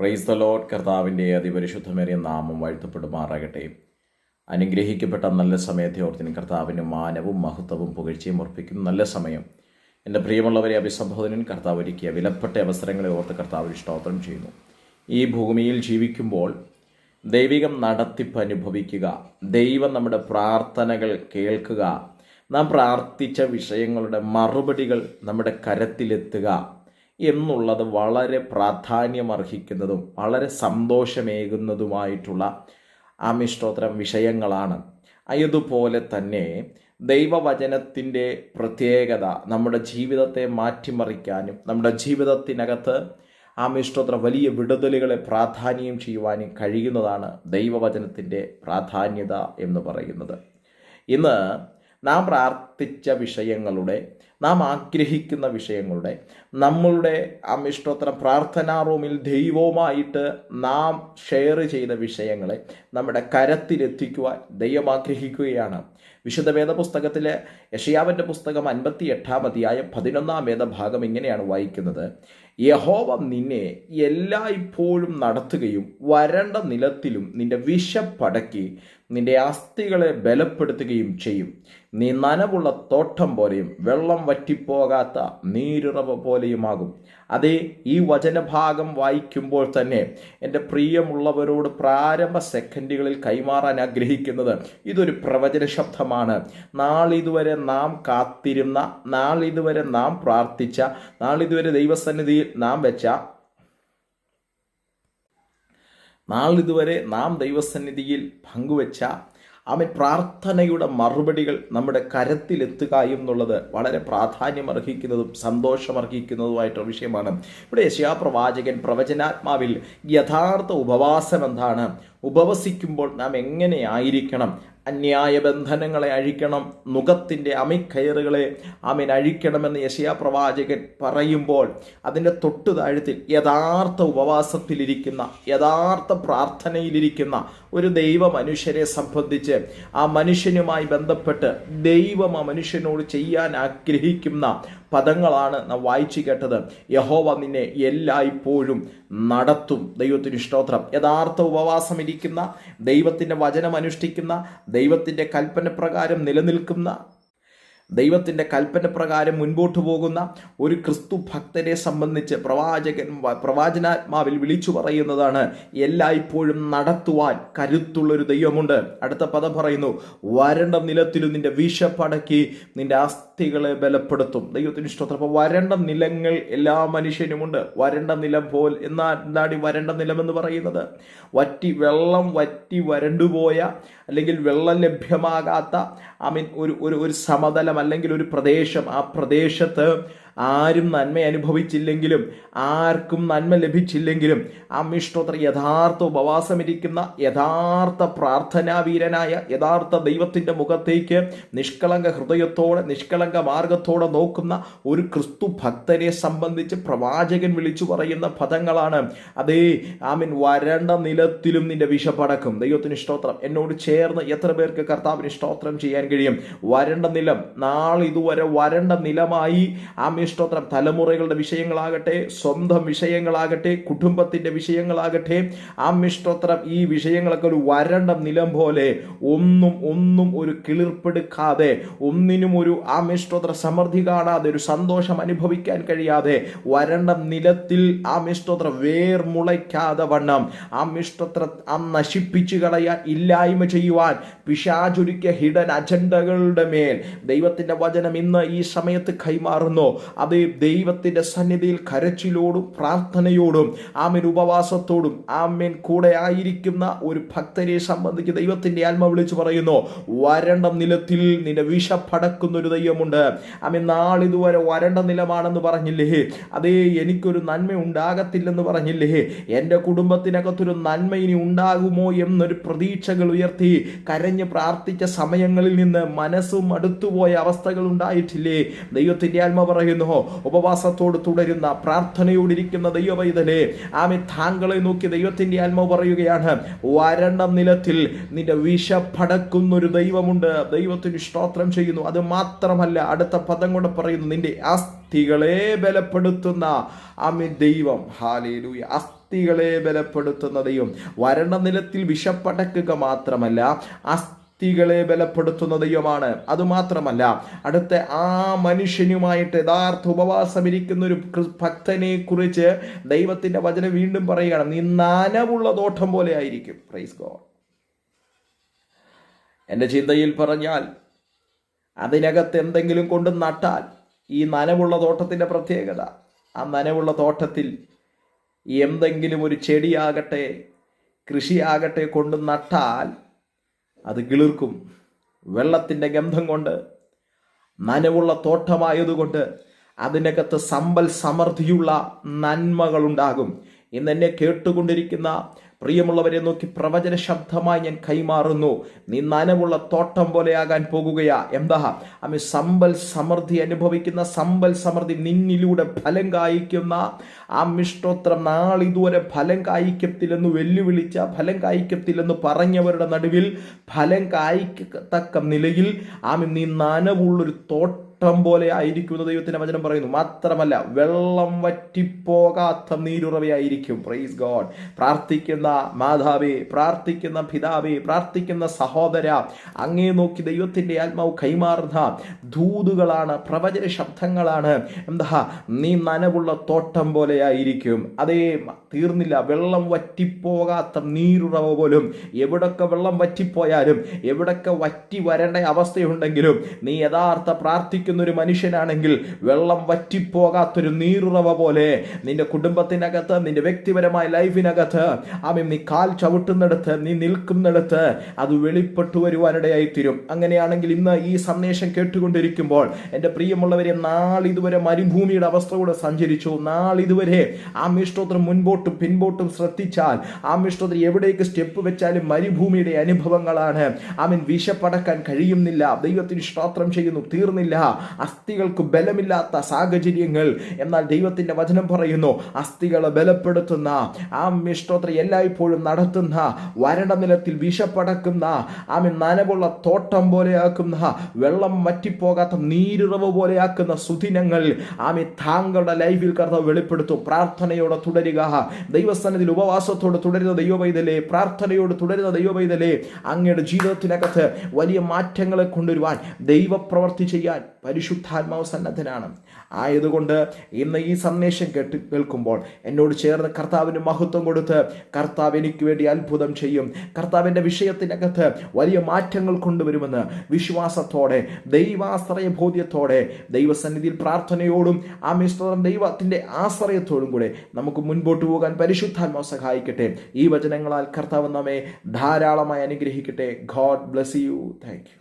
Praise the load കർത്താവിന്റെ അതിപരിശുദ്ധമേറിയ നാമം വാഴ്ത്തപ്പെടുമാറാകട്ടെ. അനുഗ്രഹിക്കപ്പെട്ട നല്ല സമയത്തെ ഓർത്തിന് കർത്താവിന് മാനവും മഹത്വവും പുകഴ്ചയും ഉറപ്പിക്കുന്ന നല്ല സമയം. എന്റെ പ്രിയമുള്ളവരെ അഭിസംബോധനൻ കർത്താവ് ഒരുക്കിയ വിലപ്പെട്ട അവസരങ്ങളെ ഓർത്ത് കർത്താവ് സ്തോത്രം ചെയ്യുന്നു. ഈ ഭൂമിയിൽ ജീവിക്കുമ്പോൾ ദൈവികം നടത്തിപ്പ് അനുഭവിക്കുക ദൈവം നമ്മുടെ പ്രാർത്ഥനകൾ കേൾക്കുക നാം പ്രാർത്ഥിച്ച വിഷയങ്ങളുടെ മറുപടികൾ നമ്മുടെ കരത്തിലെത്തുക എന്നുള്ളത് വളരെ പ്രാധാന്യമർഹിക്കുന്നതും വളരെ സന്തോഷമേകുന്നതുമായിട്ടുള്ള ആമിഷ്ടോത്തരം വിഷയങ്ങളാണ്. അതുപോലെ തന്നെ ദൈവവചനത്തിന്റെ പ്രത്യേകത നമ്മുടെ ജീവിതത്തെ മാറ്റിമറിക്കാനും നമ്മുടെ ജീവിതത്തിനകത്ത് ആമിഷ്ടോത്ര വലിയ വിടുതലുകളെ പ്രാധാന്യം ചെയ്യുവാനും കഴിയുന്നതാണ് ദൈവവചനത്തിന്റെ പ്രാധാന്യത എന്ന് പറയുന്നത്. ഇന്ന് നാം പ്രാർത്ഥിച്ച വിഷയങ്ങളുടെ നാം ആഗ്രഹിക്കുന്ന വിഷയങ്ങളുടെ നമ്മളുടെ അമിഷ്ടോത്തരം പ്രാർത്ഥനാ റൂമിൽ ദൈവവുമായിട്ട് നാം ഷെയർ ചെയ്ത വിഷയങ്ങളെ നമ്മുടെ കരത്തിലെത്തിക്കുവാൻ ദൈവം ആഗ്രഹിക്കുകയാണ്. വിശുദ്ധ വേദപുസ്തകത്തിലെ യഷയാവിന്റെ പുസ്തകം അൻപത്തി എട്ടാം അധ്യായം പതിനൊന്നാം വേദഭാഗം ഇങ്ങനെയാണ് വായിക്കുന്നത്. യഹോവ നിന്നെ എല്ലായ്പ്പോഴും നടത്തുകയും വരണ്ട നിലത്തിലും നിന്റെ വിശപ്പടക്കി നിന്റെ അസ്ഥികളെ ബലപ്പെടുത്തുകയും ചെയ്യും. നീ നനവുള്ള തോട്ടം പോലെയും വെള്ളം വറ്റിപ്പോകാത്ത നീരുറവ പോലെയുമാകും. അതേ ഈ വചനഭാഗം വായിക്കുമ്പോൾ തന്നെ എന്റെ പ്രിയമുള്ളവരോട് പ്രാരംഭ സെക്കൻഡുകളിൽ കൈമാറാൻ ആഗ്രഹിക്കുന്നത് ഇതൊരു പ്രവചന ശബ്ദമാണ്. നാളിതുവരെ നാം കാത്തിരുന്ന നാളിതുവരെ നാം പ്രാർത്ഥിച്ച നാളിതുവരെ ദൈവസന്നിധിയിൽ നാം വെച്ച നാളിതുവരെ നാം ദൈവസന്നിധിയിൽ പങ്കുവച്ച അവൻ പ്രാർത്ഥനയുടെ മറുപടികൾ നമ്മുടെ കരത്തിലെത്തുക എന്നുള്ളത് വളരെ പ്രാധാന്യമർഹിക്കുന്നതും സന്തോഷമർഹിക്കുന്നതുമായിട്ടുള്ള വിഷയമാണ്. ഇവിടെ യശയാപ്രവാചകൻ പ്രവചനാത്മാവിൽ യഥാർത്ഥ ഉപവാസം എന്താണ് ഉപവസിക്കുമ്പോൾ നാം എങ്ങനെ ആയിരിക്കണം? അന്യായ ബന്ധനങ്ങളെ അഴിക്കണം നുഖത്തിന്റെ അമിക്കയറുകളെ അമിൻ അഴിക്കണമെന്ന് യശയാ പ്രവാചകൻ പറയുമ്പോൾ അതിന്റെ തൊട്ടു താഴത്തിൽ യഥാർത്ഥ ഉപവാസത്തിലിരിക്കുന്ന യഥാർത്ഥ പ്രാർത്ഥനയിലിരിക്കുന്ന ഒരു ദൈവ മനുഷ്യരെ സംബന്ധിച്ച് ആ മനുഷ്യനുമായി ബന്ധപ്പെട്ട് ദൈവം ആ മനുഷ്യനോട് ചെയ്യാൻ ആഗ്രഹിക്കുന്ന പദങ്ങളാണ് നാം വായിച്ചു കേട്ടത്. യഹോവ നിന്നെ എല്ലായ്പ്പോഴും നടത്തും. ദൈവത്തിന് ഇഷ്ടോത്രം യഥാർത്ഥ ഉപവാസം ഇരിക്കുന്ന ദൈവത്തിന്റെ വചനം അനുഷ്ഠിക്കുന്ന ദൈവത്തിന്റെ കൽപ്പന പ്രകാരം നിലനിൽക്കുന്ന ദൈവത്തിന്റെ കൽപ്പന പ്രകാരം മുൻപോട്ട് പോകുന്ന ഒരു ക്രിസ്തു ഭക്തരെ സംബന്ധിച്ച് പ്രവാചകൻ പ്രവാചനാത്മാവിൽ വിളിച്ചു പറയുന്നതാണ് എല്ലായ്പ്പോഴും നടത്തുവാൻ കരുത്തുള്ളൊരു ദൈവമുണ്ട്. അടുത്ത പദം പറയുന്നു വരണ്ട നിലത്തിലും നിന്റെ വിഷപ്പടക്കി നിന്റെ അസ്ഥികളെ ബലപ്പെടുത്തും. ദൈവത്തിന് ഇഷ്ടം അപ്പോൾ വരണ്ട നിലങ്ങൾ എല്ലാ മനുഷ്യനുമുണ്ട്. വരണ്ട നിലം പോൽ എന്നാ എന്താണ് ഈ വരണ്ട നിലം എന്ന് പറയുന്നത്? വറ്റി വെള്ളം വറ്റി വരണ്ടുപോയ അല്ലെങ്കിൽ വെള്ളം ലഭ്യമാകാത്ത ഐ മീൻ ഒരു ഒരു സമതലം അല്ലെങ്കിൽ ഒരു പ്രദേശം ആ പ്രദേശത്ത് ആരും നന്മ അനുഭവിച്ചില്ലെങ്കിലും ആർക്കും നന്മ ലഭിച്ചില്ലെങ്കിലും ആ മിഷ്ടോത്ര യഥാർത്ഥ ഉപവാസമിരിക്കുന്ന യഥാർത്ഥ പ്രാർത്ഥനാവീരനായ യഥാർത്ഥ ദൈവത്തിന്റെ മുഖത്തേക്ക് നിഷ്കളങ്ക ഹൃദയത്തോടെ നിഷ്കളങ്ക മാർഗത്തോടെ നോക്കുന്ന ഒരു ക്രിസ്തു ഭക്തനെ സംബന്ധിച്ച് പ്രവാചകൻ വിളിച്ചു പറയുന്ന പദങ്ങളാണ്. അതേ ആമിൻ വരണ്ട നിലത്തിലും നിന്റെ വിഷപടക്കും ദൈവത്തിന് ഇഷ്ടോത്രം എന്നോട് ചേർന്ന് എത്ര പേർക്ക് കർത്താവിന് ഇഷ്ടോത്രം ചെയ്യാൻ കഴിയും? വരണ്ട നിലം. നാളിതുവരെ വരണ്ട നിലമായി ആമിൻ സ്തോത്രം. തലമുറകളുടെ വിഷയങ്ങളാകട്ടെ സ്വന്തം വിഷയങ്ങളാകട്ടെ കുടുംബത്തിന്റെ വിഷയങ്ങളാകട്ടെ ആമിഷ്ടോത്രം ഈ വിഷയങ്ങളൊക്കെ ഒരു വരണ്ട നിലം പോലെ ഒന്നും ഒന്നും ഒരു കിളിർപ്പെടുക്കാതെ ഒന്നിനും ഒരു ആമിഷ്ടോത്ര സമൃദ്ധി കാണാതെ ഒരു സന്തോഷം അനുഭവിക്കാൻ കഴിയാതെ വരണ്ട നിലത്തിൽ ആമിഷ്ടോത്ര വേർ മുളയ്ക്കാതെ വണ്ണം. ആമിഷ്ടോത്ര ആ നശിപ്പിച്ചു കളയാൻ ഇല്ലായ്മ ചെയ്യുവാൻ പിശാചുരുക്കിയ ഹിഡൻ അജണ്ടകളുടെ മേൽ ദൈവത്തിന്റെ വചനം ഇന്ന് ഈ സമയത്ത് കൈമാറുന്നു. അത് ദൈവത്തിന്റെ സന്നിധിയിൽ കരച്ചിലോടും പ്രാർത്ഥനയോടും ആമൻ ഉപവാസത്തോടും ആമൻ കൂടെ ആയിരിക്കുന്ന ഒരു ഭക്തനെ സംബന്ധിച്ച് ദൈവത്തിന്റെ ആത്മ വിളിച്ചു പറയുന്നു വരണ്ട നിലത്തിൽ നിന്റെ വിഷപ്പടക്കുന്ന ഒരു ദൈവമുണ്ട്. ആമൻ നാളിതുവരെ വരണ്ട നിലമാണെന്ന് പറഞ്ഞില്ലേ? അതേ എനിക്കൊരു നന്മ ഉണ്ടാകത്തില്ലെന്ന് പറഞ്ഞില്ലേ? എന്റെ കുടുംബത്തിനകത്തൊരു നന്മ ഇനി ഉണ്ടാകുമോ എന്നൊരു പ്രതീക്ഷകൾ ഉയർത്തി കരഞ്ഞ് പ്രാർത്ഥിച്ച സമയങ്ങളിൽ നിന്ന് മനസ്സും അടുത്തുപോയ അവസ്ഥകൾ ഉണ്ടായിട്ടില്ലേ? ദൈവത്തിന്റെ ആത്മ പറയുന്നു ഉപവാസത്തോട് തുടരുന്ന പ്രാർത്ഥനയോടിരിക്കുന്ന ദൈവവൈതലെ ആമെ താങ്കളെ നോക്കി ദൈവത്തിന്റെ ആത്മാവ് പറയുകയാണ് വരണ്ട നിലത്തിൽ നിന്റെ വിഷപ്പടക്കുന്നൊരു ദൈവമുണ്ട്. ദൈവത്തിന് സ്തോത്രം ചെയ്യുന്നു. അത് മാത്രമല്ല അടുത്ത പദം കൊണ്ട് പറയുന്നു നിന്റെ അസ്ഥ അസ്ഥികളെ ബലപ്പെടുത്തുന്ന ആമി ദൈവം. ഹാലേലൂയ. അസ്ഥികളെ ബലപ്പെടുത്തുന്ന ദൈവം. വരണ്ട നിലത്തിൽ വിഷപ്പടക്കുക മാത്രമല്ല അസ്ഥികളെ ബലപ്പെടുത്തുന്ന ദൈവമാണ്. അതുമാത്രമല്ല അടുത്ത ആ മനുഷ്യനുമായിട്ട് യഥാർത്ഥ ഉപവാസം ഇരിക്കുന്ന ഒരു ഭക്തനെ കുറിച്ച് ദൈവത്തിന്റെ വചനം വീണ്ടും പറയുകയാണ് നീ നനവുള്ള തോട്ടം പോലെ ആയിരിക്കും. പ്രൈസ് ഗോ എന്റെ ചിന്തയിൽ പറഞ്ഞാൽ അതിനകത്ത് എന്തെങ്കിലും കൊണ്ട് നട്ടാൽ ഈ നനവുള്ള തോട്ടത്തിന്റെ പ്രത്യേകത ആ നനവുള്ള തോട്ടത്തിൽ എന്തെങ്കിലും ഒരു ചെടിയാകട്ടെ കൃഷിയാകട്ടെ കൊണ്ട് നട്ടാൽ അത് കിളിർക്കും. വെള്ളത്തിന്റെ ഗന്ധം കൊണ്ട് നനവുള്ള തോട്ടമായതുകൊണ്ട് അതിനകത്ത് സമ്പൽ സമൃദ്ധിയുള്ള നന്മകളുണ്ടാകും. ഇന്ന് എന്നെ കേട്ടുകൊണ്ടിരിക്കുന്ന പ്രിയമുള്ളവരെ നോക്കി പ്രവചന ശബ്ദമായി ഞാൻ കൈമാറുന്നു. നീ നനവുള്ള തോട്ടം പോലെയാകാൻ പോകുകയാ. എന്താ? അമി സമ്പൽ സമൃദ്ധി അനുഭവിക്കുന്ന സമ്പൽ സമൃദ്ധി നിന്നിലൂടെ ഫലം കായ്ക്കുന്ന ആ മിഷ്ടോത്രം നാളിതുവരെ ഫലം കായ്ക്കത്തില്ലെന്ന് വെല്ലുവിളിച്ച ഫലം കായ്ക്കത്തില്ലെന്ന് പറഞ്ഞവരുടെ നടുവിൽ ഫലം കായ്ക്കത്തക്ക നിലയിൽ ആമി നീ നനവുള്ളൊരു തോട്ടം തോട്ടം പോലെ ആയിരിക്കുമെന്ന് ദൈവത്തിന്റെ വചനം പറയുന്നു. മാത്രമല്ല വെള്ളം വറ്റിപ്പോകാത്ത നീരുറവയായിരിക്കും. പ്രൈസ് ഗോഡ് പ്രാർത്ഥിക്കുന്ന മാതാവേ പ്രാർത്ഥിക്കുന്ന പിതാവേ പ്രാർത്ഥിക്കുന്ന സഹോദര അങ്ങേ നോക്കി ദൈവത്തിന്റെ ആത്മാവ് കൈമാറുന്ന ദൂതുകളാണ് പ്രവചന ശബ്ദങ്ങളാണ്. എന്താ നീ നനവുള്ള തോട്ടം പോലെ ആയിരിക്കും. അതേ തീർന്നില്ല വെള്ളം വറ്റിപ്പോകാത്ത നീരുറവ പോലും. എവിടൊക്കെ വെള്ളം വറ്റിപ്പോയാലും എവിടൊക്കെ വറ്റി വരേണ്ട അവസ്ഥയുണ്ടെങ്കിലും നീ യഥാർത്ഥ പ്രാർത്ഥിക്കുന്ന ഒരു മനുഷ്യനാണെങ്കിൽ വെള്ളം വറ്റിപ്പോകാത്തൊരു നീറുറവ പോലെ നിന്റെ കുടുംബത്തിനകത്ത് നിന്റെ വ്യക്തിപരമായ ലൈഫിനകത്ത് ആമി നീ കാൽ ചവിട്ടുന്നിടത്ത് നീ നിൽക്കുന്നിടത്ത് അത് വെളിപ്പെട്ടു വരുവാനിടയായി തീരും അങ്ങനെയാണെങ്കിൽ ഇന്ന് ഈ സന്ദേശം കേട്ടുകൊണ്ടിരിക്കുമ്പോൾ എന്റെ പ്രിയമുള്ളവരെ നാളിതുവരെ മരുഭൂമിയുടെ അവസ്ഥ കൂടെ സഞ്ചരിച്ചു. നാളിതുവരെ ആ മിഷ്ടോത്രം മുൻപോട്ടും പിൻപോട്ടും ശ്രദ്ധിച്ചാൽ ആ മിഷ്ടോത്രം എവിടേക്ക് സ്റ്റെപ്പ് വെച്ചാലും മരുഭൂമിയുടെ അനുഭവങ്ങളാണ്. ആമീൻ വിശപ്പടക്കാൻ കഴിയുന്നില്ല. ദൈവത്തിന് സ്ത്രോത്രം ചെയ്യുന്നു തീർന്നില്ല. അസ്ഥികൾക്ക് ബലമില്ലാത്ത സാഹചര്യങ്ങൾ. എന്നാൽ ദൈവത്തിന്റെ വചനം പറയുന്നു അസ്ഥികളെ ബലപ്പെടുത്തുന്ന ആ മിഷ്ടോത്ര എല്ലായ്പ്പോഴും നടത്തുന്ന വരണ്ട നിലത്തിൽ വിഷപ്പടക്കുന്ന ആമി നനവുള്ള തോട്ടം പോലെയാക്കുന്ന വെള്ളം വറ്റിപ്പോകാത്ത നീരുറവ് പോലെയാക്കുന്ന സുദിനങ്ങൾ ആമി താങ്കളുടെ ലൈഫിൽ കർത്താവ് വെളിപ്പെടുത്തും. പ്രാർത്ഥനയോടെ തുടരുക. ദൈവസ്ഥാനത്തിൽ ഉപവാസത്തോട് തുടരുന്ന ദൈവവൈതലേ പ്രാർത്ഥനയോട് തുടരുന്ന ദൈവവൈതലേ അങ്ങയുടെ ജീവിതത്തിനകത്ത് വലിയ മാറ്റങ്ങളെ കൊണ്ടുവരുവാൻ ദൈവപ്രവർത്തി ചെയ്യാൻ പരിശുദ്ധാത്മാവ് സന്നദ്ധനാണ്. ആയതുകൊണ്ട് ഇന്ന് ഈ സന്ദേശം കേട്ട് കേൾക്കുമ്പോൾ എന്നോട് ചേർന്ന് കർത്താവിന് മഹത്വം കൊടുത്ത് കർത്താവ് എനിക്ക് വേണ്ടി അത്ഭുതം ചെയ്യും. കർത്താവിന്റെ വിഷയത്തിനകത്ത് വലിയ മാറ്റങ്ങൾ കൊണ്ടുവരുമെന്ന് വിശ്വാസത്തോടെ ദൈവാശ്രയ ബോധ്യത്തോടെ ദൈവസന്നിധിയിൽ പ്രാർത്ഥനയോടും ആ മിശ്രം ദൈവത്തിന്റെ ആശ്രയത്തോടും കൂടെ നമുക്ക് മുൻപോട്ട് പോകാൻ പരിശുദ്ധാത്മാവ് സഹായിക്കട്ടെ. ഈ വചനങ്ങളാൽ കർത്താവ് നമ്മെ ധാരാളമായി അനുഗ്രഹിക്കട്ടെ. God bless you. Thank you.